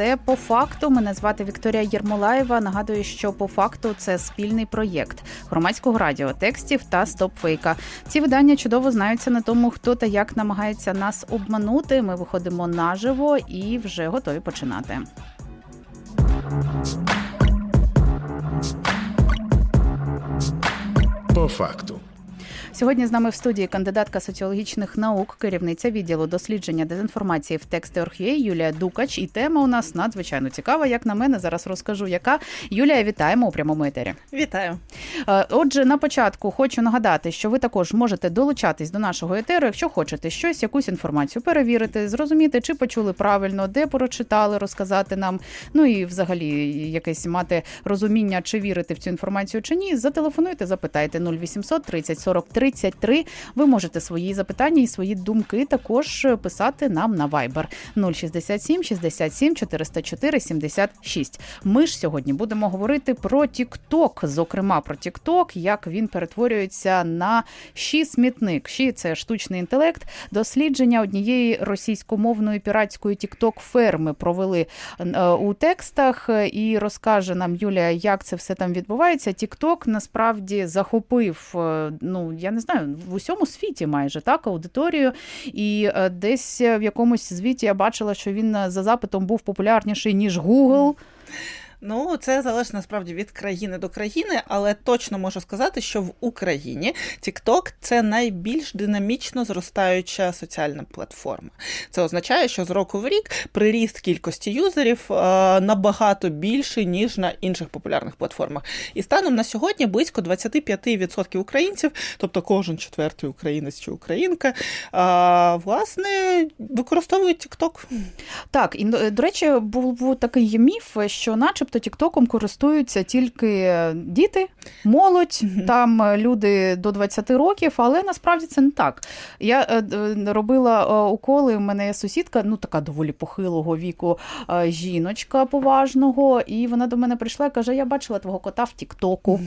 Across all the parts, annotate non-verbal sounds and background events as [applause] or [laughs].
Це по факту. Мене звати Вікторія Єрмолаєва. Нагадую, що по факту це спільний проєкт громадського радіо, текстів та стопфейка. Ці видання чудово знаються на тому, хто та як намагається нас обманути. Ми виходимо наживо і вже готові починати. По факту. Сьогодні з нами в студії кандидатка соціологічних наук, керівниця відділу дослідження дезінформації в тексти Юлія Дукач. І тема у нас надзвичайно цікава. Як на мене, зараз розкажу, яка Юлія, вітаємо у прямому етері. Вітаю. Е, Отже, на початку хочу нагадати, що ви також можете долучатись до нашого етеру, якщо хочете щось, якусь інформацію перевірити, зрозуміти, чи почули правильно, де прочитали, розказати нам. Ну і взагалі якесь мати розуміння, чи вірити в цю інформацію чи ні. Зателефонуйте, запитайте 0800 30 40 33. Ви можете свої запитання і свої думки також писати нам на Viber 067 67 404 76. Ми ж сьогодні будемо говорити про TikTok, зокрема про TikTok, як він перетворюється на щі смітник. Щі – це штучний інтелект. Дослідження однієї російськомовної піратської TikTok ферми провели е, у текстах і розкаже нам Юлія, як це все там відбувається. TikTok насправді захопив. е, Ну я не знаю, в усьому світі майже так аудиторію. І е, десь в якомусь звіті я бачила, що він е, за запитом був популярніший ніж Google. Ну, це залежить насправді від країни до країни, але точно можу сказати, що в Україні TikTok – це найбільш динамічно зростаюча соціальна платформа. Це означає, що з року в рік приріст кількості юзерів е, набагато більший, ніж на інших популярних платформах. І станом на сьогодні близько 25% українців, тобто кожен четвертий українець чи українка, е, власне, використовують TikTok. Так, і до речі, був, був такий міф, що, начебто, Тіктоком користуються тільки діти, молодь, там е, люди до 20 років, але насправді це не так. Я е, робила е, уколи. У мене є сусідка, ну така доволі похилого віку жіночка поважного, і вона до мене прийшла і каже: Я бачила твого кота в Тіктоку.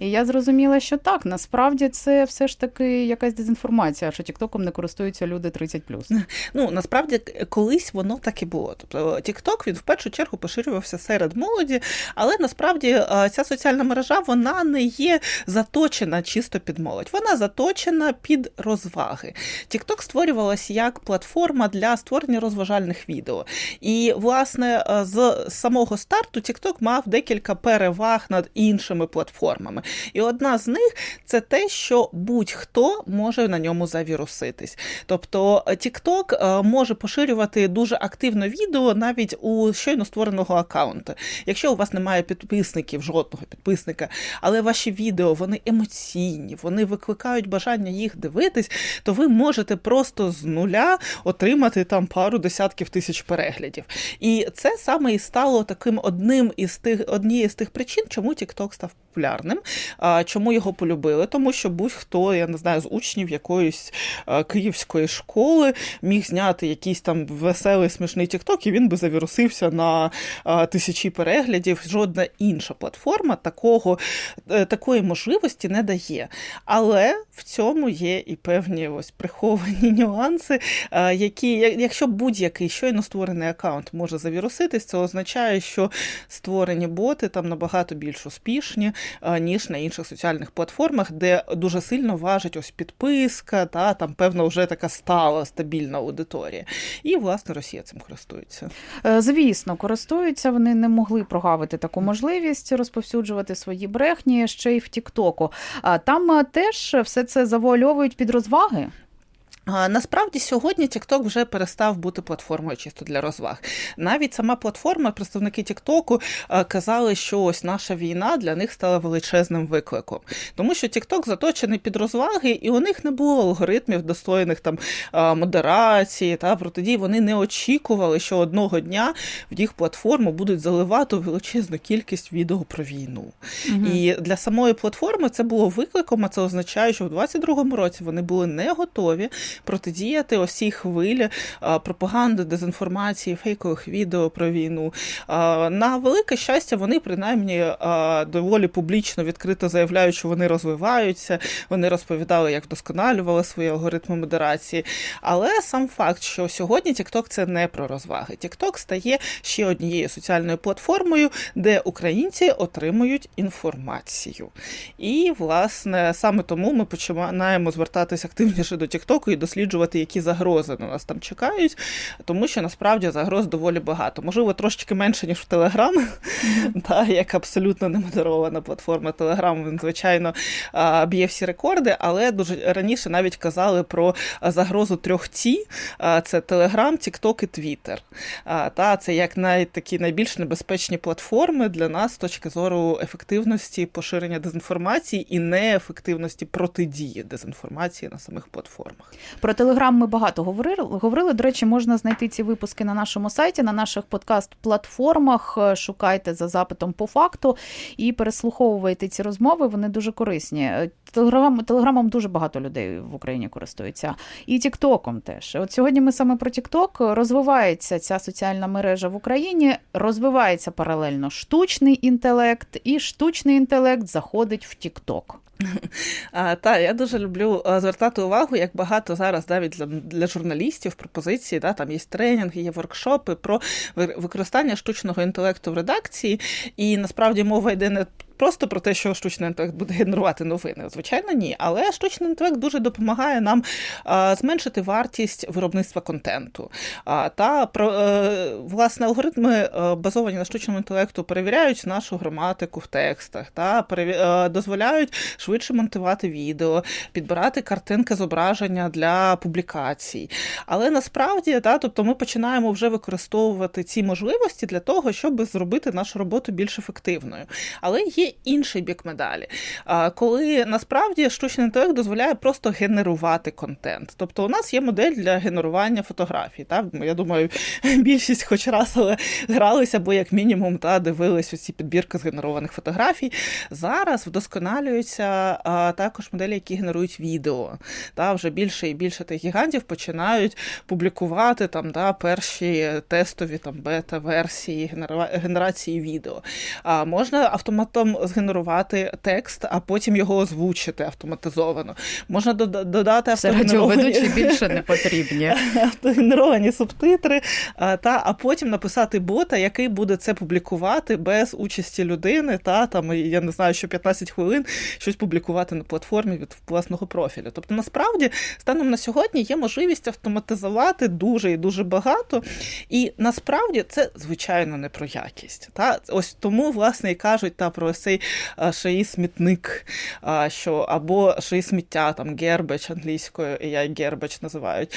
І я зрозуміла, що так, насправді це все ж таки якась дезінформація, що Тіктоком не користуються люди 30+. Ну насправді колись воно так і було. Тобто TikTok, він в першу чергу поширювався серед молоді, але насправді е, ця соціальна мережа вона не є заточена чисто під молодь. Вона заточена під розваги. TikTok створювалася як платформа для створення розважальних відео. І власне е, з самого старту TikTok мав декілька переваг над іншими платформами. І одна з них це те, що будь-хто може на ньому завіруситись. Тобто е, TikTok може поширювати дуже активно відео навіть у щойно створеного аккаунту. Якщо у вас немає підписників, жодного підписника, але ваші відео вони емоційні, вони викликають бажання їх дивитись, то ви можете просто з нуля отримати там пару десятків тисяч переглядів. І це саме і стало таким одним із тих однією з тих причин, чому TikTok став популярним, чому його полюбили, тому що будь-хто, я не знаю, з учнів якоїсь київської школи міг зняти якийсь там веселий смішний TikTok, і він би завірусився на тисячі переглядів. Жодна інша платформа такого, е, такої можливості не дає. Але в цьому є і певні ось приховані нюанси, які, якщо будь-який щойно створений аккаунт може завіруситись, це означає, що створені боти там набагато більш успішні, ніж на інших соціальних платформах, де дуже сильно важить ось підписка, та там певна вже така стала стабільна аудиторія. І власне Росія цим користується. Е, Звісно, користуються. Вони не могли прогавити таку можливість розповсюджувати свої брехні ще й в Тіктоку. А там е, теж все це завуальовують під розваги. Насправді сьогодні TikTok вже перестав бути платформою чисто для розваг. Навіть сама платформа, представники TikTok казали, що ось наша війна для них стала величезним викликом, тому що TikTok заточений під розваги, і у них не було алгоритмів достойних там модерації та протидії. Вони не очікували, що одного дня в їх платформу будуть заливати величезну кількість відео про війну. І для самої платформи це було викликом, а це означає, що в 22-му році вони були не готові протидіяти ось цій хвилі пропаганди, дезінформації, фейкових відео про війну. На велике щастя, вони принаймні доволі публічно відкрито заявляють, що вони розвиваються, вони розповідали, як вдосконалювали свої алгоритми модерації. Але сам факт, що сьогодні TikTok це не про розваги. TikTok стає ще однією соціальною платформою, де українці отримують інформацію. І, власне, саме тому ми починаємо звертатися активніше до TikTok і досліджувати, які загрози на нас там чекають, тому що насправді загроз доволі багато. Можливо, трошечки менше, ніж в Telegram, та, як абсолютно немодерована платформа Telegram, він, звичайно, б'є всі рекорди, але дуже раніше навіть казали про загрозу трьох ті: це Telegram, TikTok і. А, Та це як най, такі найбільш небезпечні платформи для нас з точки зору ефективності поширення дезінформації і неефективності протидії дезінформації на самих платформах. Про Телеграм ми багато говорили. Говорили. До речі, можна знайти ці випуски на нашому сайті, на наших подкаст-платформах. Е, Шукайте за запитом по факту і переслуховуйте ці розмови. Вони дуже корисні. Е, Телеграм, телеграмом дуже багато людей в Україні користуються. І Тіктоком теж. От сьогодні ми саме про Тікток. Розвивається ця соціальна мережа в Україні, розвивається паралельно штучний інтелект, і штучний інтелект заходить в Тікток. Та, я дуже люблю звертати увагу, як багато зараз навіть для, для журналістів пропозиції, да, там є тренінги, є воркшопи про ви- використання штучного інтелекту в редакції, і насправді мова йде не просто про те, що штучний інтелект буде генерувати новини. Звичайно, ні. Але штучний інтелект дуже допомагає нам зменшити вартість виробництва контенту. А, та про е, власне алгоритми, е, базовані на штучному інтелекту, перевіряють нашу граматику в текстах, та е, дозволяють швидше монтувати відео, підбирати картинки зображення для публікацій. Але насправді, та, тобто ми починаємо вже використовувати ці можливості для того, щоб зробити нашу роботу більш ефективною. Але є інший бік медалі, коли насправді штучний інтелект дозволяє просто генерувати контент. Тобто, у нас є модель для генерування фотографій. Та? Я думаю, [laughs] більшість хоч раз але гралися, бо як мінімум та дивились оці підбірки згенерованих фотографій. Зараз вдосконалюються також моделі, які генерують відео. Та вже більше і більше тих гігантів починають публікувати там да, перші тестові там бета-версії генера- генерації відео. А можна автоматом згенерувати текст, а потім його озвучити автоматизовано. Можна додати автогенеровані- [laughs] більше не потрібні. автогенеровані субтитри, та, а потім написати бота, який буде це публікувати без участі людини, та там, я не знаю, що 15 хвилин щось публікувати на платформі від власного профілю. Тобто, насправді, станом на сьогодні є можливість автоматизувати дуже і дуже багато. І насправді це звичайно не про якість. Та? Ось тому, власне, і кажуть та про ось цей шиї смітник, що або шиї сміття, там гербеч англійською, і я гербеч називають.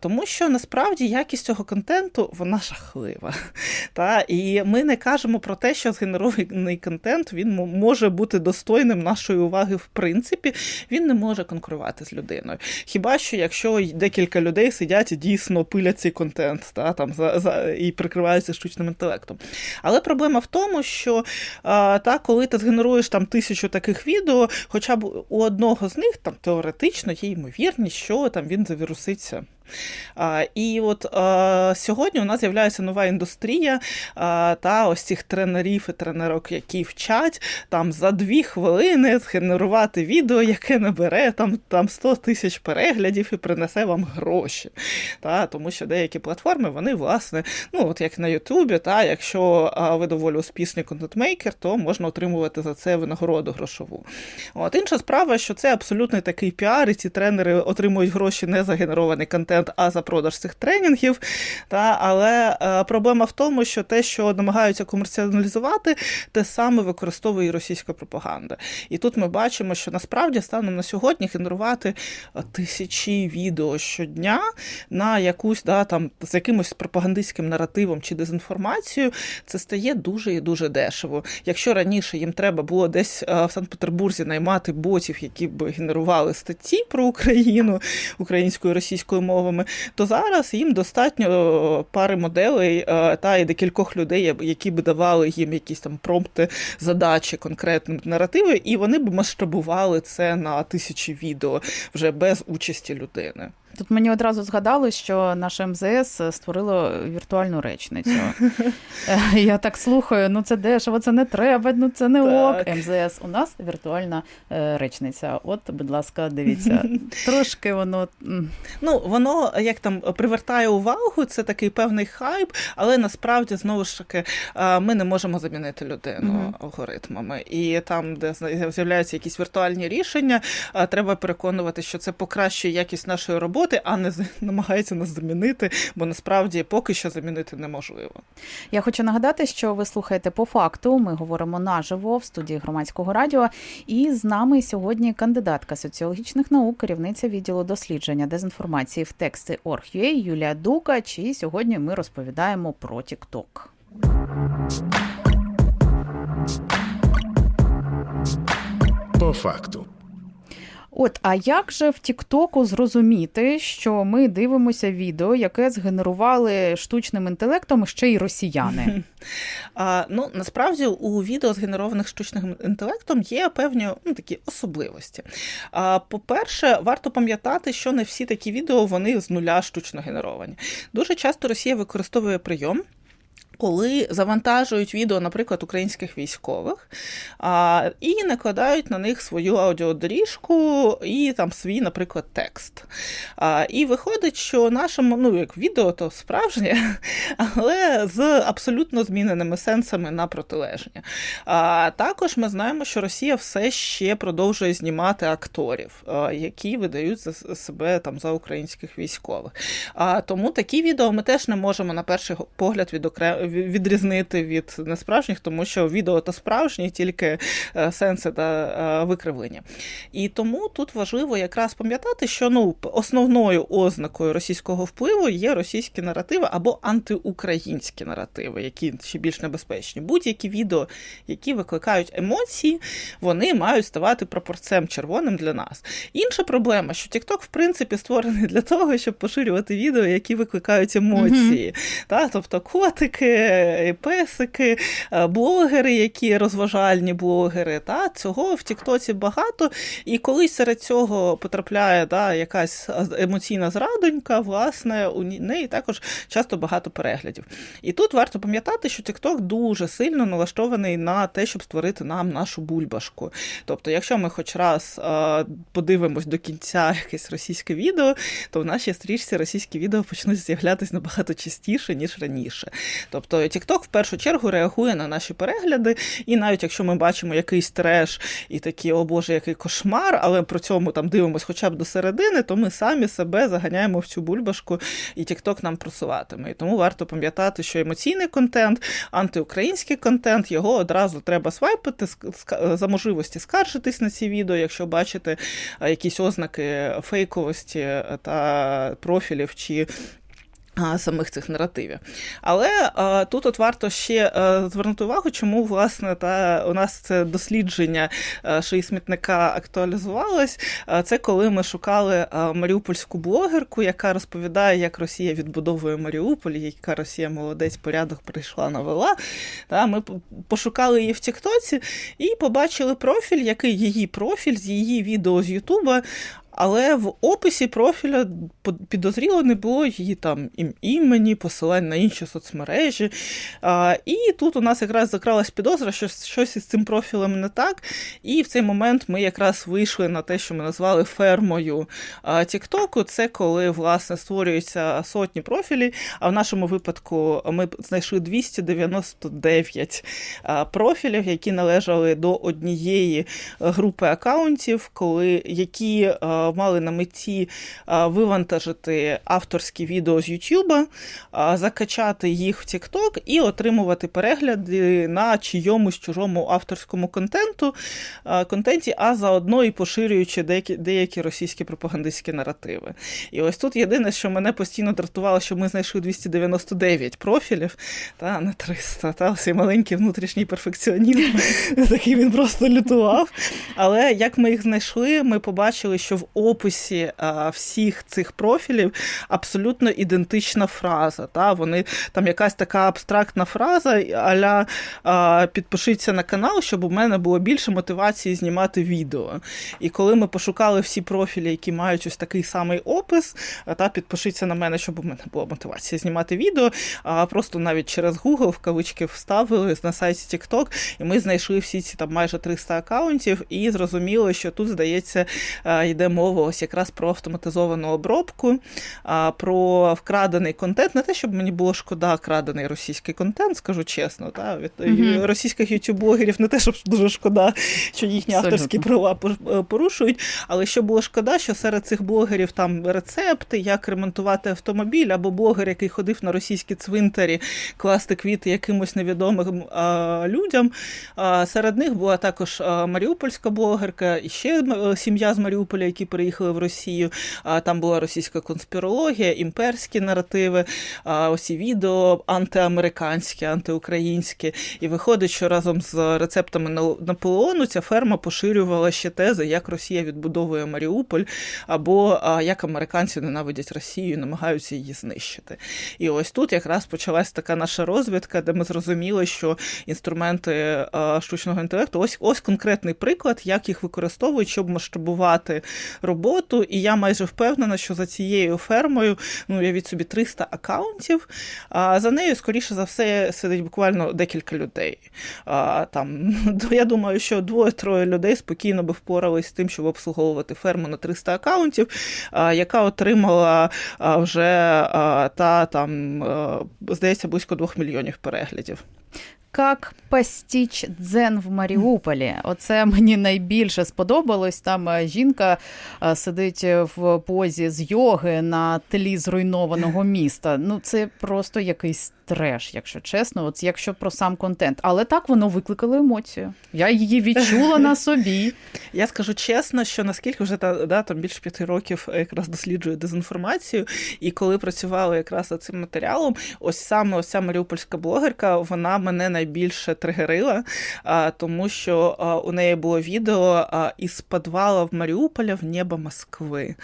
Тому що насправді якість цього контенту вона жахлива. [laughs] Та? І ми не кажемо про те, що згенерований контент він може бути достойним нашої уваги в принципі, він не може конкурувати з людиною. Хіба що якщо декілька людей сидять і дійсно пилять цей контент та, там, за, за, і прикриваються штучним інтелектом. Але проблема в тому, що та, коли ти згенеруєш там тисячу таких відео, хоча б у одного з них там теоретично є ймовірність, що там він завіруситься. І от сьогодні у нас з'являється нова індустрія та ось цих тренерів і тренерок, які вчать там за дві хвилини згенерувати відео, яке набере там, там 100 тисяч переглядів і принесе вам гроші. Та, тому що деякі платформи, вони, власне, ну от як на Ютубі, та, якщо ви доволі успішний контентмейкер, то можна отримувати за це винагороду грошову. От інша справа, що це абсолютний такий піар, і ці тренери отримують гроші не за генерований контент, а за продаж цих тренінгів. Та, але е, проблема в тому, що те, що намагаються комерціалізувати, те саме використовує російська пропаганда. І тут ми бачимо, що насправді станом на сьогодні генерувати е, тисячі відео щодня на якусь да, там з якимось пропагандистським наративом чи дезінформацією, це стає дуже і дуже дешево. Якщо раніше їм треба було десь е, в Санкт-Петербурзі наймати ботів, які б генерували статті про Україну українською і російською мовами, то зараз їм достатньо е, пари моделей е, та і декількох людей, які би давали їм якісь там промпти, задачі, конкретні наративи, і вони б масштабували це на тисячі відео вже без участі людини. Тут мені одразу згадалось, що наше МЗС створило віртуальну речницю. [laughs] Е, Я так слухаю, ну це дешево, це не треба, ну це не ок. МЗС у нас віртуальна е, речниця. От, будь ласка, дивіться. [laughs] Трошки воно. Ну, воно як там привертає увагу, це такий певний хайп, але насправді знову ж таки ми не можемо замінити людину алгоритмами. І там, де з'являються якісь віртуальні рішення, треба переконувати, що це покращує якість нашої роботи, а не [laughs] намагається нас замінити, бо насправді поки що замінити неможливо. Я хочу нагадати, що ви слухаєте по факту. Ми говоримо наживо в студії громадського радіо. І з нами сьогодні кандидатка соціологічних наук, керівниця відділу дослідження дезінформації в тексти Орг.ua Юлія Дукач. І сьогодні ми розповідаємо про TikTok. По факту. От, а як же в Тіктоку зрозуміти, що ми дивимося відео, яке згенерували штучним інтелектом ще й росіяни? [laughs] А, ну насправді у відео згенерованих штучним інтелектом є певні ну, такі особливості. А, по-перше, варто пам'ятати, що не всі такі відео вони з нуля штучно генеровані. Дуже часто Росія використовує прийом. Коли завантажують відео, наприклад, українських військових, а, і накладають на них свою аудіодоріжку і там свій, наприклад, текст. А, і виходить, що нашому, ну як відео, то справжнє, [laughs] але з абсолютно зміненими сенсами на протилежні. А також ми знаємо, що Росія все ще продовжує знімати акторів, а, які видають за себе там за українських військових. А тому такі відео ми теж не можемо на перший погляд відокре... ві- відрізнити від несправжніх, тому що відео то справжні, тільки е, сенси та е, викривлення. І тому тут важливо якраз пам'ятати, що ну основною ознакою російського впливу є російські наративи або антиукраїнські наративи, які ще більш небезпечні. Будь-які відео, які викликають емоції, вони мають ставати пропорцем червоним для нас. Інша проблема, що TikTok, в принципі, створений для того, щоб поширювати відео, які викликають емоції. Та, тобто котики, песики, е, блогери, які розважальні блогери. Та, цього в Тіктоці багато. І коли серед цього потрапляє да, якась емоційна зрадонька, власне, у неї також часто багато переглядів. І тут варто пам'ятати, що TikTok дуже сильно налаштований на те, щоб створити нам нашу бульбашку. Тобто, якщо ми хоч раз е, подивимось до кінця якесь російське відео, то в нашій стрічці російські відео почнуть з'являтися набагато частіше, ніж раніше. Тобто TikTok в першу чергу реагує на наші перегляди, і навіть якщо ми бачимо якийсь треш і такі, о Боже, який кошмар, але при цьому там дивимося хоча б до середини, то ми самі себе заганяємо в цю бульбашку, і TikTok нам просуватиме. І тому варто пам'ятати, що емоційний контент, антиукраїнський контент, його одразу треба свайпити за можливості скаржитись на ці відео, якщо бачите якісь ознаки фейковості е, та профілів чи самих цих наративів. Але а, тут от варто ще а, звернути увагу, чому власне та у нас це дослідження шиї смітника актуалізувалось. А, це коли ми шукали а, маріупольську блогерку, яка розповідає, як Росія відбудовує Маріуполь, яка Росія молодець порядок прийшла навела. Та, ми пошукали її в Тіктоці і побачили профіль, який її профіль з її відео з Ютуба. Але в описі профіля підозріло не було її там імені, посилань на інші соцмережі. А, і тут у нас якраз закралась підозра, що щось із цим профілем не так. І в цей момент ми якраз вийшли на те, що ми назвали фермою Тіктоку. Це коли власне створюються сотні профілів. А в нашому випадку ми знайшли 299 профілів, які належали до однієї групи акаунтів, коли які мали на меті е, вивантажити авторські відео з YouTube, е, закачати їх в TikTok і отримувати перегляди на чийомусь чужому авторському контенту, е, контенті, а заодно і поширюючи деякі, деякі російські пропагандистські наративи. І ось тут єдине, що мене постійно дратувало, що ми знайшли 299 профілів, та не 300. Та цей маленький внутрішній перфекціонізм, [laughs] такий він просто лютував. Але як ми їх знайшли, ми побачили, що в описі а, всіх цих профілів абсолютно ідентична фраза. Та? Вони там якась така абстрактна фраза, аля а, підпишіться на канал, щоб у мене було більше мотивації знімати відео. І коли ми пошукали всі профілі, які мають ось такий самий опис, та підпишіться на мене, щоб у мене була мотивація знімати відео. А просто навіть через Google в кавички вставили на сайті TikTok, і ми знайшли всі ці там майже 300 акаунтів, і зрозуміли, що тут, здається, йде мова ось якраз про автоматизовану обробку, про вкрадений контент. Не те, щоб мені було шкода крадений російський контент, скажу чесно. Та? Від Мгм. російських ютуб-блогерів не те, щоб дуже шкода, що їхні Абсолютно. авторські права е, порушують. Але що було шкода, що серед цих блогерів там рецепти, як ремонтувати автомобіль, або блогер, який ходив на російські цвинтарі, класти квіти якимось невідомим а, людям. А, серед них була також а, маріупольська блогерка, і ще сім'я з Маріуполя, які переїхали в Росію. А, там була російська конспірологія, імперські наративи, а, усі відео антиамериканські, антиукраїнські. І виходить, що разом з рецептами Наполеону ця ферма поширювала ще тези, як Росія відбудовує Маріуполь, або як американці ненавидять Росію і намагаються її знищити. І ось тут якраз почалась така наша розвідка, де ми зрозуміли, що інструменти штучного інтелекту ось ось конкретний приклад, як їх використовують, щоб масштабувати роботу. І я майже впевнена, що за цією фермою, ну я від собі 300 акаунтів, а за нею, скоріше за все, сидить буквально декілька людей. А, там, [laughs] я думаю, що двоє-троє людей спокійно би впорались з тим, щоб обслуговувати ферму на 300 акаунтів, а, яка отримала а, вже а, та там, а, здається, близько 2 мільйонів переглядів. Как постіч дзен в Маріуполі. Оце мені найбільше сподобалось. Там е, жінка е, сидить в позі з йоги на тлі зруйнованого міста. Ну, це просто якийсь треш, якщо чесно. От якщо про сам контент. Але так воно викликало емоцію. Я її відчула на собі. [laughs] Я скажу чесно, що наскільки вже та да, там більше п'яти років якраз досліджую дезінформацію, і коли працювала якраз над цим матеріалом, ось саме ось ця маріупольська блогерка, вона мене найбільше тригерила, тому що у неї було відео із підвала в Маріуполя в небо Москви.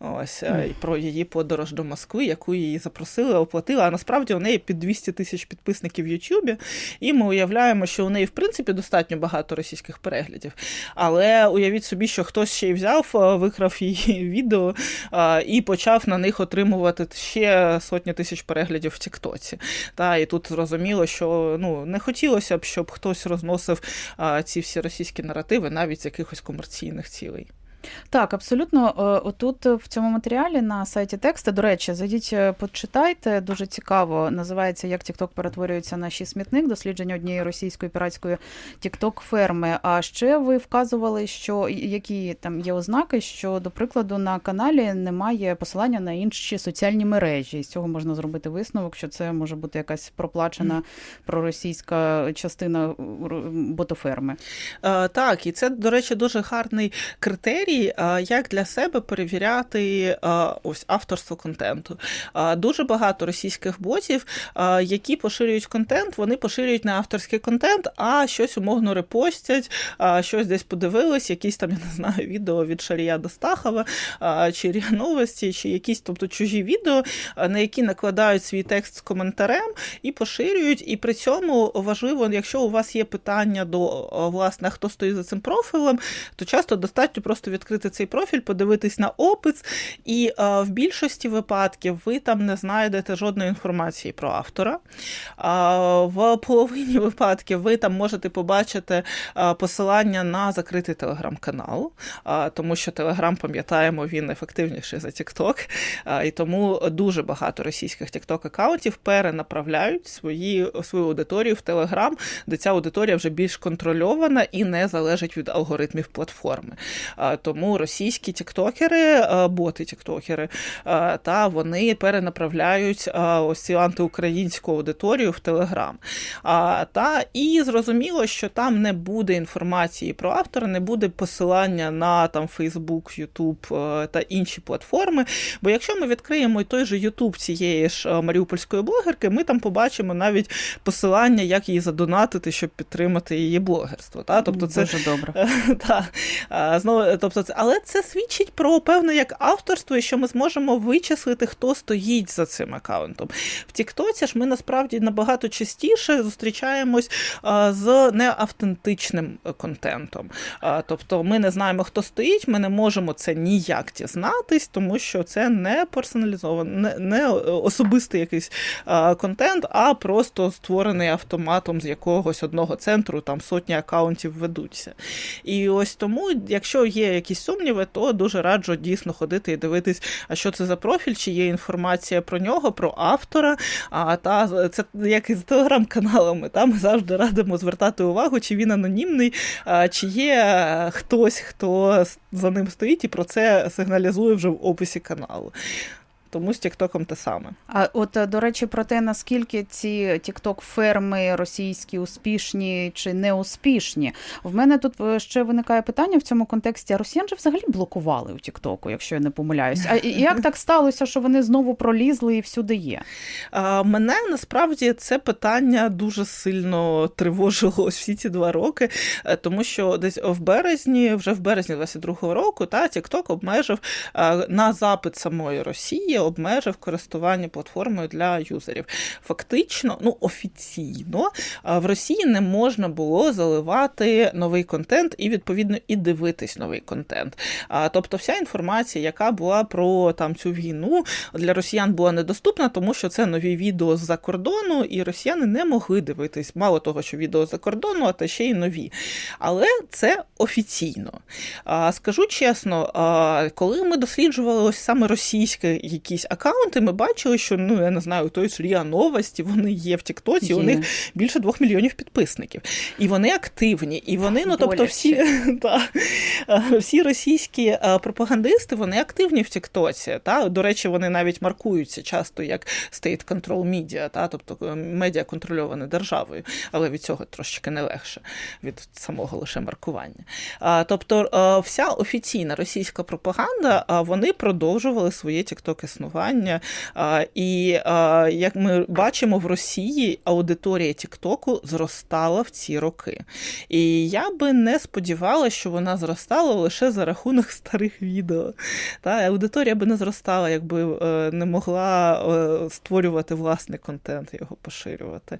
Ось і про її подорож до Москви, яку її запросили, оплатили. А насправді у неї під 200 тисяч підписників в Ютубі, і ми уявляємо, що у неї в принципі достатньо багато російських переглядів. Але уявіть собі, що хтось ще й взяв, викрав її [laughs] відео і почав на них отримувати ще сотні тисяч переглядів в Тіктоці. Та і тут зрозуміло, що ну не хотілося б, щоб хтось розносив а, ці всі російські наративи навіть з якихось комерційних цілей. Так, абсолютно. Е, Отут в цьому матеріалі на сайті тексти, до речі, зайдіть, е, почитайте. Дуже цікаво. Називається Як TikTok перетворюється на ші смітник, дослідження однієї російської піратської TikTok ферми. А ще ви вказували, що які там є ознаки, що, до прикладу, на каналі немає посилання на інші соціальні мережі. І з цього можна зробити висновок, що це може бути якась проплачена проросійська частина ботоферми. Е, Так, і це, до речі, дуже гарний критерій, е, як для себе перевіряти е, ось авторство контенту. Е, Дуже багато російських ботів, е, які поширюють контент, вони поширюють не авторський контент, а щось умовно репостять, щось десь подивились, якісь там, я не знаю, відео від Шарія Достахова, чи РІА Новості, чи якісь, тобто чужі відео, на які накладають свій текст з коментарем і поширюють. І при цьому важливо, якщо у вас є питання до власне, хто стоїть за цим профілем, то часто достатньо просто відкрити цей профіль, подивитись на опис, і е, в більшості випадків ви там не знайдете жодної інформації про автора. В половині випадків ви там можете побачити е, посилання на закритий телеграм-канал, а, тому що Телеграм, пам'ятаємо, він ефективніший за а, і тому дуже багато російських TikTok аккаунтів перенаправляють свої, свою аудиторію в Телеграм, де ця аудиторія вже більш контрольована і не залежить від алгоритмів платформи. Тому російські тіктокери, боти тіктокери, та вони перенаправляють ось цю антиукраїнську аудиторію в Телеграм. Та і зрозуміло, що там не буде інформації про автора, не буде посилання на там Facebook, YouTube е, та інші платформи. Бо якщо ми відкриємо той же YouTube цієї ж е, маріупольської блогерки, ми там побачимо навіть посилання, як її задонатити, щоб підтримати її блогерство. Та? Тобто це Дуже добре. [laughs] та, знову, тобто це- але це свідчить про певне як авторство, і що ми зможемо вичислити, хто стоїть за цим аккаунтом. В Тіктоці ж ми насправді набагато частіше зустрічаємось з неавтентичним контентом. Тобто ми не знаємо, хто стоїть, ми не можемо це ніяк дізнатись, тому що це не персоналізований, не, особистий якийсь контент, а просто створений автоматом з якогось одного центру, там сотні акаунтів ведуться. І ось тому, якщо є якісь сумніви, то дуже раджу дійсно ходити і дивитись, а що це за профіль, чи є інформація про нього, про автора. А та це як і з телеграм-каналами. Там ми завжди радимо звертати увагу, чи він анонімний, чи є е, хтось, хто за ним стоїть, і про це сигналізує вже в описі каналу. Тому з Тіктоком те саме. А от е, до речі, про те, наскільки ці тікток-ферми російські успішні чи не успішні. В мене тут е, ще виникає питання в цьому контексті. А росіян же взагалі блокували у Тіктоку, якщо я не помиляюсь. А [laughs] як так сталося, що вони знову пролізли і всюди є? А, Мене насправді це питання дуже сильно тривожило всі ці два роки, е, тому що десь в березні, вже в березні 22-го року, та TikTok обмежив на запит самої Росії, обмежив користування платформою для юзерів. Фактично, ну офіційно, в Росії не можна було заливати новий контент і відповідно і дивитись новий контент. Тобто, вся інформація, яка була про там цю війну, для росіян була недоступна, тому що це нові відео з-за кордону, і росіяни не могли дивитись. Мало того, що відео з-за кордону, а та ще й нові. Але це офіційно. Скажу чесно, коли ми досліджували ось саме російські якісь акаунти, ми бачили, що ну я не знаю, той ж Ріа Новості, вони є в Тіктоці, у них більше двох мільйонів підписників. І вони активні, і вони, ну тобто, всі, [laughs] та, е, всі російські е, пропагандисти, вони активні в Тіктоці. Та? До речі, вони навіть маркуються часто як State Control Media, та? тобто е, медіа контрольоване державою, але від цього трошки не легше від самого лише маркування. А, Тобто, вся офіційна російська пропаганда, вони продовжували своє тікток існування. А, І як ми бачимо, в Росії аудиторія Тіктоку зростала в ці роки. І я би не сподівалася, що вона зростала лише за рахунок старих відео. Та аудиторія би не зростала, якби е, не могла е, створювати власний контент, його поширювати.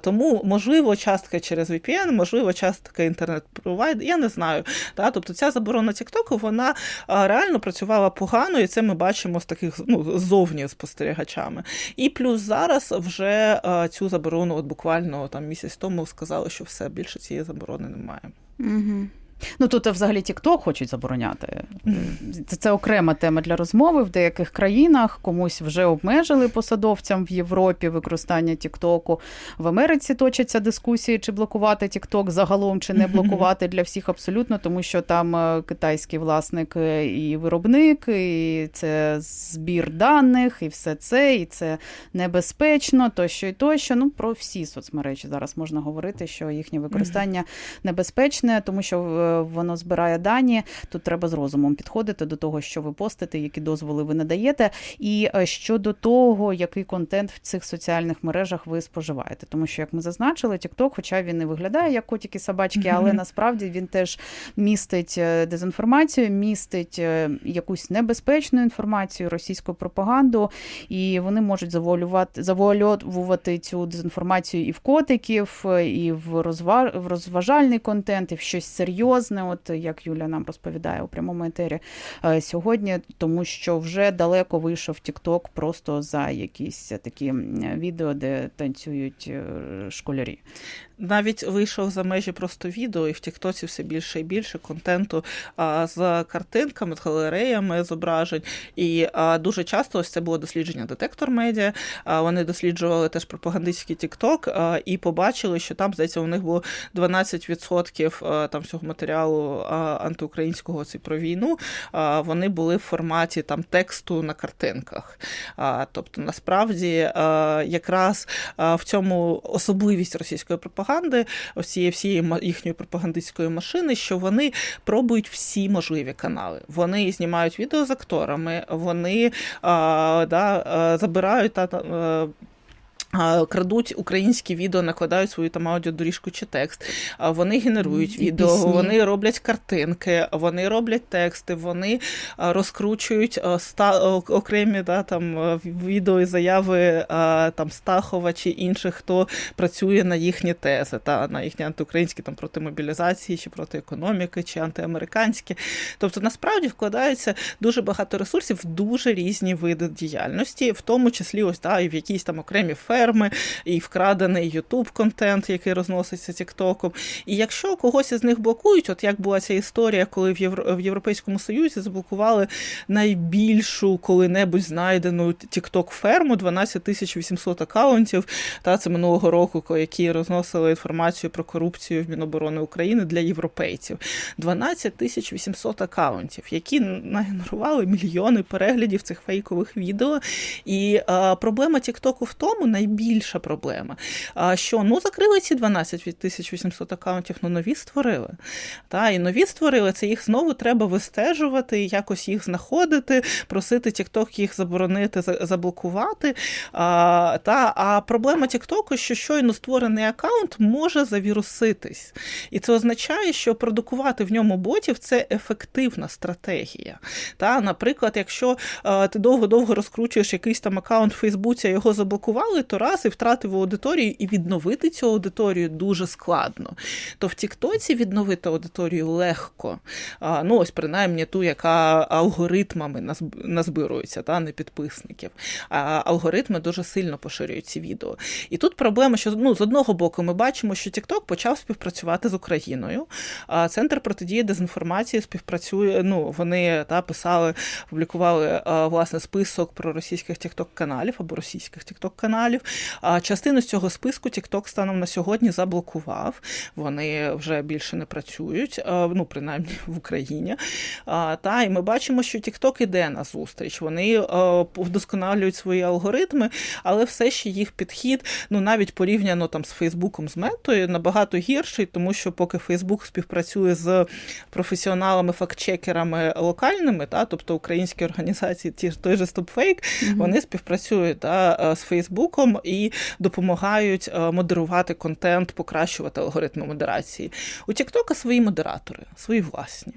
Тому, можливо, частка через VPN, можливо, частка інтернет-провайдер, я не знаю. Та? Тобто ця заборона Тіктоку, вона реально працювала погано, і це ми бачимо з таких ну, ззовні спостерігачами. І плюс зараз вже а, цю заборону, от буквально там місяць тому сказали, що все більше цієї заборони немає. Угу. Ну тут взагалі TikTok хочуть забороняти. Це, це окрема тема для розмови. В деяких країнах комусь вже обмежили посадовцям в Європі використання Тіктоку. В Америці точаться дискусії, чи блокувати TikTok загалом, чи не блокувати для всіх абсолютно, тому що там е, китайський власник е, і виробник, і це збір даних, і все це, і це небезпечно, тощо і тощо. Ну про всі соцмережі зараз можна говорити, що їхнє використання небезпечне, тому що е, воно збирає дані. Тут треба з розумом підходити до того, що ви постите, які дозволи ви надаєте, і е, щодо того, який контент в цих соціальних мережах ви споживаєте. Тому що, як ми зазначили, TikTok, хоча він не виглядає як котики собачки, але насправді він теж містить е, дезінформацію, містить е, якусь небезпечну інформацію, російську пропаганду, і вони можуть завуалювати завуальовувати цю дезінформацію і в котиків, і в розва- в розважальний контент, і в щось серйозне, от як Юля нам розповідає у прямому етері е, сьогодні, тому що вже далеко вийшов TikTok просто за якісь такі відео, де танцюють е, школярі. Навіть вийшов за межі просто відео, і в Тіктоці все більше і більше контенту а, з картинками, з галереями зображень. І а, дуже часто ось це було дослідження детектор медіа. А, вони досліджували теж пропагандистський Тікток і побачили, що там, здається, у них було 12% там всього матеріалу антиукраїнського це про війну. А, вони були в форматі там тексту на картинках. А, тобто, насправді, а, якраз в цьому особливість російської пропаганди, ось цієї всієї їхньої пропагандистської машини, що вони пробують всі можливі канали. Вони знімають відео з акторами, вони а, да, забирають та, е, Крадуть українські відео, накладають свою там аудіодоріжку чи текст. Вони генерують І відео, пісні. вони роблять картинки, вони роблять тексти, вони розкручують ста окремі да, там відео і заяви там Стахова чи інших, хто працює на їхні тези, та на їхні антиукраїнські там проти мобілізації, чи проти економіки, чи антиамериканські. Тобто насправді вкладається дуже багато ресурсів в дуже різні види діяльності, в тому числі ось та і в якісь там окремі ферми, і вкрадений Ютуб контент, який розноситься Тіктоком. І якщо когось із них блокують, от як була ця історія, коли в Євро в Європейському Союзі заблокували найбільшу коли-небудь знайдену тікток ферму 12 тисяч 800 акаунтів. Та це минулого року, які розносили інформацію про корупцію в Міноборони України для європейців. 12 тисяч 800 акаунтів, які нагенерували мільйони переглядів цих фейкових відео. І а, проблема Тіктоку в тому, найбільша проблема, а, що ну закрили ці 12 тисяч 800 акаунтів, ну нові створили. Та, і нові створили, це їх знову треба вистежувати, якось їх знаходити, просити TikTok їх заборонити, заблокувати. А, та, а проблема TikTok, що щойно створений акаунт може завіруситись. І це означає, що продукувати в ньому ботів це ефективна стратегія. Та, наприклад, якщо е, ти довго-довго розкручуєш якийсь там акаунт в Фейсбуці, а його заблокували, то раз і втратив аудиторію, і відновити цю аудиторію дуже складно. То в Тіктоці відновити аудиторію легко. А, ну, ось принаймні ту, яка алгоритмами назб- назбирується, та не підписників. А алгоритми дуже сильно поширюють ці відео. І тут проблема, що ну, з одного боку, ми бачимо, що TikTok почав співпрацювати з Україною. А Центр протидії дезінформації співпрацює. Ну, вони та писали, публікували власне список про російських TikTok каналів або російських TikTok каналів. А частину з цього списку TikTok станом на сьогодні заблокував. Вони вже більше не працюють, ну принаймні в Україні. Та і ми бачимо, що TikTok іде на зустріч. Вони вдосконалюють свої алгоритми, але все ще їх підхід, ну навіть порівняно там з Фейсбуком, з метою, набагато гірший, тому що поки Фейсбук співпрацює з професіоналами, фактчекерами локальними, та тобто українські організації, ті ж той же StopFake, вони співпрацюють та, з Фейсбуком і допомагають е, модерувати контент, покращувати алгоритми модерації. У Тіктока свої модератори, свої власні.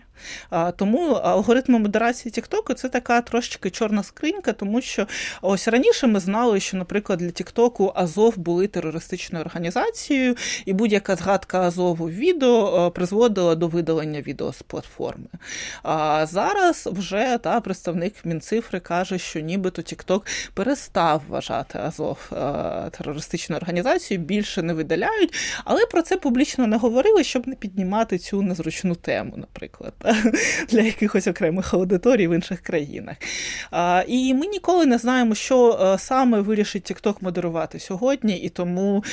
Тому алгоритми модерації Тіктоку це така трошечки чорна скринька, тому що ось раніше ми знали, що, наприклад, для Тіктоку Азов були терористичною організацією, і будь-яка згадка Азову відео призводила до видалення відео з платформи. А зараз вже та представник Мінцифри каже, що нібито Тікток перестав вважати Азов терористичною організацією, більше не видаляють, але про це публічно не говорили, щоб не піднімати цю незручну тему, наприклад, для якихось окремих аудиторій в інших країнах. І ми ніколи не знаємо, що е, саме вирішить TikTok модерувати сьогодні, і тому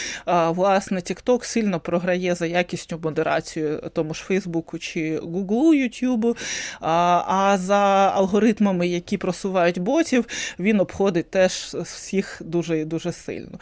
власне TikTok сильно програє за якістю модерацію тому ж Фейсбуку чи YouTube, а, а за алгоритмами, які просувають ботів, він обходить теж всіх дуже і дуже сильно.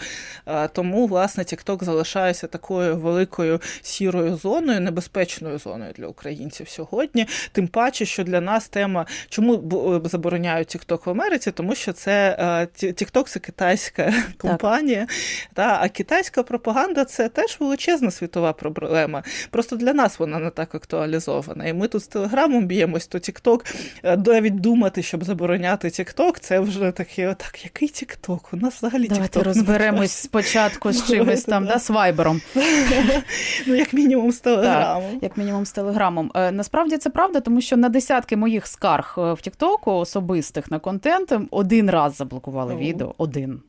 Тому, власне, TikTok залишається такою великою сірою зоною, небезпечною зоною для українців сьогодні. Тим паче, що для нас тема, чому забороняють TikTok в Америці, тому що це е, TikTok це китайська компанія. Та, а китайська пропаганда це теж величезна світова проблема. Просто для нас вона не так актуалізована. І ми тут з телеграмом б'ємось, то TikTok, е, навіть думати, щоб забороняти TikTok, це вже таке, так, який TikTok? У нас взагалі Давайте TikTok не розберемось спочатку з [laughs] чимось там, Давайте, да, з вайбером. [laughs] Ну, як мінімум, з телеграмом. як мінімум з телеграмом. Е, Насправді це правда, тому що на десятки моїх скарг е, в Тіктоку особистих на контент один раз заблокували О. відео. Один.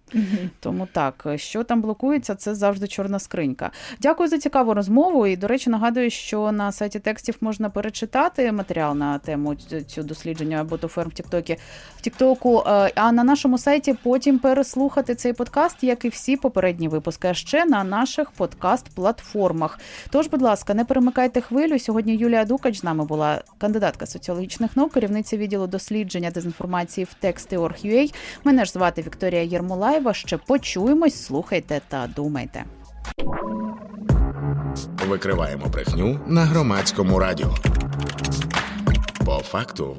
Тому так, е, що там блокується, це завжди чорна скринька. Дякую за цікаву розмову. І, до речі, нагадую, що на сайті текстів можна перечитати матеріал на тему ць- цю дослідження ботоферм в Тіктокі в Тіктоку. е, А на нашому сайті потім переслухати цей подкаст, як і всі попередні випуски, а ще на наших подкаст-платформах. Тож, будь ласка, не перемикайте хвилю. Сьогодні Юлія Дукач з нами була кандидатка соціологічних наук, керівниця відділу дослідження дезінформації в тексти Орг.ua. Мене ж звати Вікторія Єрмолаєва. Ще почуємось, слухайте та думайте. Викриваємо брехню на громадському радіо. По факту